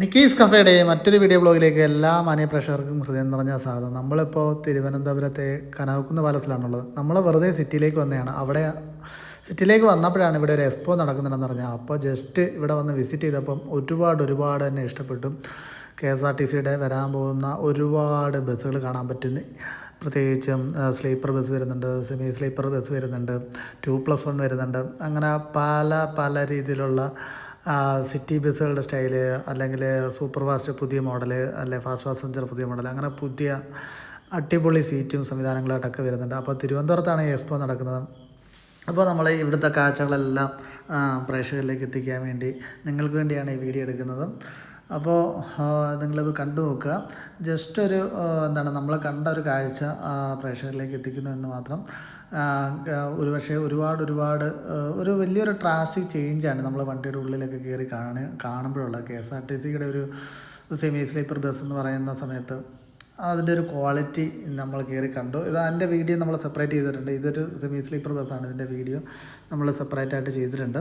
Nikki's കഫേയുടെ മറ്റൊരു video ബ്ലോഗിലേക്ക് എല്ലാ മാന്യ ഹൃദയം നിറഞ്ഞ സ്വാഗതം. നമ്മളിപ്പോൾ തിരുവനന്തപുരത്തെ കനകുന്ന് പാലസിലാണുള്ളത്. നമ്മൾ വെറുതെ സിറ്റിയിലേക്ക് വന്നതാണ്. അവിടെ സിറ്റിയിലേക്ക് വന്നപ്പോഴാണ് ഇവിടെ ഒരു എക്സ്പോ നടക്കുന്നുണ്ടെന്ന് പറഞ്ഞാൽ അപ്പോൾ ജസ്റ്റ് ഇവിടെ വന്ന് വിസിറ്റ് ചെയ്തപ്പം ഒരുപാട് ഒരുപാട് തന്നെ ഇഷ്ടപ്പെട്ടു. കെ എസ് ആർ ടി സിയുടെ വരാൻ പോകുന്ന ഒരുപാട് ബസ്സുകൾ കാണാൻ പറ്റുന്നു. പ്രത്യേകിച്ചും സ്ലീപ്പർ ബസ് വരുന്നുണ്ട് സെമി സ്ലീപ്പർ ബസ് വരുന്നുണ്ട് ടു പ്ലസ് വൺ വരുന്നുണ്ട്. അങ്ങനെ പല പല രീതിയിലുള്ള സിറ്റി ബസ്സുകളുടെ സ്റ്റൈൽ അല്ലെങ്കിൽ സൂപ്പർ ഫാസ്റ്റ് പുതിയ മോഡൽ അല്ലെ ഫാസ്റ്റ് പാസഞ്ചർ പുതിയ മോഡൽ അങ്ങനെ പുതിയ അടിപൊളി സീറ്റും സംവിധാനങ്ങളായിട്ടൊക്കെ വരുന്നുണ്ട്. അപ്പോൾ തിരുവനന്തപുരത്താണ് എക്സ്പോ നടക്കുന്നത്. അപ്പോൾ നമ്മൾ ഇവിടുത്തെ കാഴ്ചകളെല്ലാം പ്രേക്ഷകരിലേക്ക് എത്തിക്കാൻ വേണ്ടി നിങ്ങൾക്ക് വേണ്ടിയാണ് ഈ വീഡിയോ എടുക്കുന്നത്. അപ്പോൾ നിങ്ങളത് കണ്ടു നോക്കുക. ജസ്റ്റ് ഒരു എന്താണ് നമ്മൾ കണ്ട ഒരു കാഴ്ച പ്രേക്ഷകരിലേക്ക് എത്തിക്കുന്നു എന്ന് മാത്രം. ഒരു പക്ഷേ ഒരുപാട് ഒരുപാട് ഒരു വലിയൊരു ട്രാഫിക് ചേഞ്ചാണ് നമ്മൾ വണ്ടിയുടെ ഉള്ളിലൊക്കെ കയറി കാണുക കാണുമ്പോഴുള്ളത്. കെ എസ് ആർ ടി സിയുടെ ഒരു സെമി സ്ലീപ്പർ ബസ് എന്ന് പറയുന്ന സമയത്ത് അതിന്റെ ഒരു ക്വാളിറ്റി നമ്മൾ കയറി കണ്ടു. ഇത് അതിന്റെ വീഡിയോ നമ്മൾ സെപ്പറേറ്റ് ചെയ്തിട്ടുണ്ട്. ഇതൊരു സെമി സ്ലീപ്പർ ബസ്സാണ് ഇതിന്റെ വീഡിയോ നമ്മൾ സെപ്പറേറ്റ് ആയിട്ട് ചെയ്തിട്ടുണ്ട്.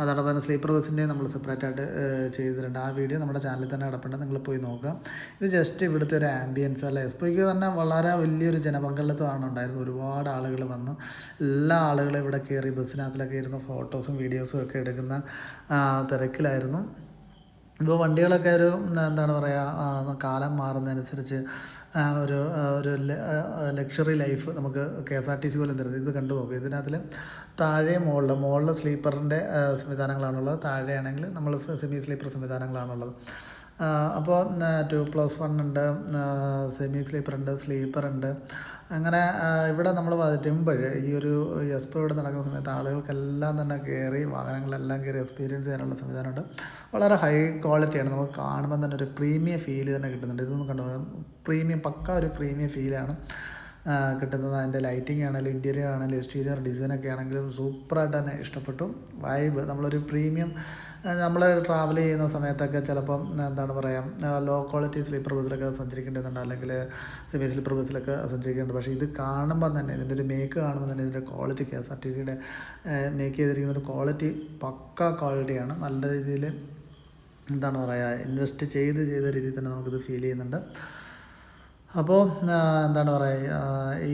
അതോടൊപ്പം തന്നെ സ്ലീപ്പർ ബസ്സിന്റെ നമ്മൾ സെപ്പറേറ്റ് ആയിട്ട് ചെയ്തിട്ടുണ്ട്. ആ വീഡിയോ നമ്മുടെ ചാനലിൽ തന്നെ കിടപ്പുണ്ട്. നിങ്ങൾ പോയി നോക്കുക. ഇത് ജസ്റ്റ് ഇവിടുത്തെ ഒരു ആംബിയൻസ് അല്ല? എക്സ്പോയ്ക്ക് തന്നെ വളരെ വലിയൊരു ജനപങ്കാളിത്തമാണ് ഉണ്ടായിരുന്നത്. ഒരുപാട് ആളുകൾ വന്നു. എല്ലാ ആളുകളും ഇവിടെ കയറി ബസ്സിനകത്തിലൊക്കെ ഇരുന്ന് ഫോട്ടോസും വീഡിയോസും ഒക്കെ എടുക്കുന്ന തിരക്കിലായിരുന്നു. ഇപ്പോൾ വണ്ടികളൊക്കെ ഒരു എന്താണ് പറയുക കാലം മാറുന്നതനുസരിച്ച് ഒരു ഒരു ലക്ഷറി ലൈഫ് നമുക്ക് K S R T C പോലും തരുന്നത് ഇത് കണ്ടു നോക്കും. ഇതിനകത്തിൽ താഴെ മുകളിൽ മുകളിൽ സ്ലീപ്പറിന്റെ സംവിധാനങ്ങളാണുള്ളത്. താഴെയാണെങ്കിൽ നമ്മൾ സെമി സ്ലീപ്പർ സംവിധാനങ്ങളാണുള്ളത്. അപ്പോൾ ടു പ്ലസ് വൺ ഉണ്ട് സെമി സ്ലീപ്പർ ഉണ്ട് സ്ലീപ്പർ ഉണ്ട്. അങ്ങനെ ഇവിടെ നമ്മൾ വരുമ്പോൾ ഈ ഒരു എസ് പി ഇവിടെ നടക്കുന്ന സമയത്ത് ആളുകൾക്കെല്ലാം തന്നെ കയറി വാഹനങ്ങളെല്ലാം കയറി എക്സ്പീരിയൻസ് ചെയ്യാനുള്ള സംവിധാനമുണ്ട്. വളരെ ഹൈ ക്വാളിറ്റിയാണ്. നമുക്ക് കാണുമ്പോൾ തന്നെ ഒരു പ്രീമിയം ഫീൽ തന്നെ കിട്ടുന്നുണ്ട്. ഇതൊന്നും കണ്ടു? പ്രീമിയം പക്ക ഒരു പ്രീമിയം ഫീലാണ്. കിട്ടുന്നത്. അതിന്റെ ലൈറ്റിംഗ് ആണെങ്കിലും ഇന്റീരിയർ ആണെങ്കിലും എക്സ്റ്റീരിയർ ഡിസൈൻ ഒക്കെ ആണെങ്കിലും സൂപ്പറായിട്ട് തന്നെ ഇഷ്ടപ്പെട്ടു. വൈബ് നമ്മളൊരു പ്രീമിയം നമ്മൾ ട്രാവൽ ചെയ്യുന്ന സമയത്തൊക്കെ ചിലപ്പം എന്താണ് പറയുക ലോ ക്വാളിറ്റി സ്ലീപ്പർ ബസ്സിലൊക്കെ സഞ്ചരിക്കേണ്ടതുണ്ട്. അല്ലെങ്കിൽ സെമി സ്ലീപ്പർ ബസ്സിലൊക്കെ സഞ്ചരിക്കേണ്ടത് പക്ഷേ ഇത് കാണുമ്പോൾ തന്നെ ഇതിന്റെ ഒരു മേക്ക് കാണുമ്പോൾ തന്നെ ഇതിന്റെ quality K S R T സിയുടെ മേക്ക് ചെയ്തിരിക്കുന്ന ഒരു ക്വാളിറ്റി പക്ക ക്വാളിറ്റിയാണ് നല്ല രീതിയിൽ എന്താണ് പറയുക ഇൻവെസ്റ്റ് ചെയ്ത് ചെയ്ത രീതിയിൽ തന്നെ നമുക്കിത് ഫീൽ ചെയ്യുന്നുണ്ട്. അപ്പോൾ എന്താണ് പറയുക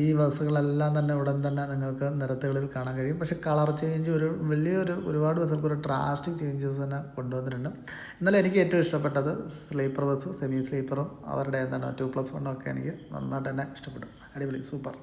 ഈ ബസ്സുകളെല്ലാം തന്നെ ഉടൻ തന്നെ നിങ്ങൾക്ക് നിരത്തുകളിൽ കാണാൻ കഴിയും. പക്ഷേ കളർ ചേഞ്ച് ഒരു വലിയൊരു ഒരുപാട് ബസ്സുകൾക്ക് ഒരു ഡ്രാസ്റ്റിക് ചേഞ്ചസ് തന്നെ കൊണ്ടുവന്നിട്ടുണ്ട്. എന്നാലും എനിക്ക് ഏറ്റവും ഇഷ്ടപ്പെട്ടത് സ്ലീപ്പർ ബസ് സെമി സ്ലീപ്പറും അവരുടെ എന്താണ് ടു പ്ലസ് വണ്ണും ഒക്കെ എനിക്ക് നന്നായിട്ട് തന്നെ ഇഷ്ടപ്പെട്ടു. അടിപൊളി സൂപ്പർ.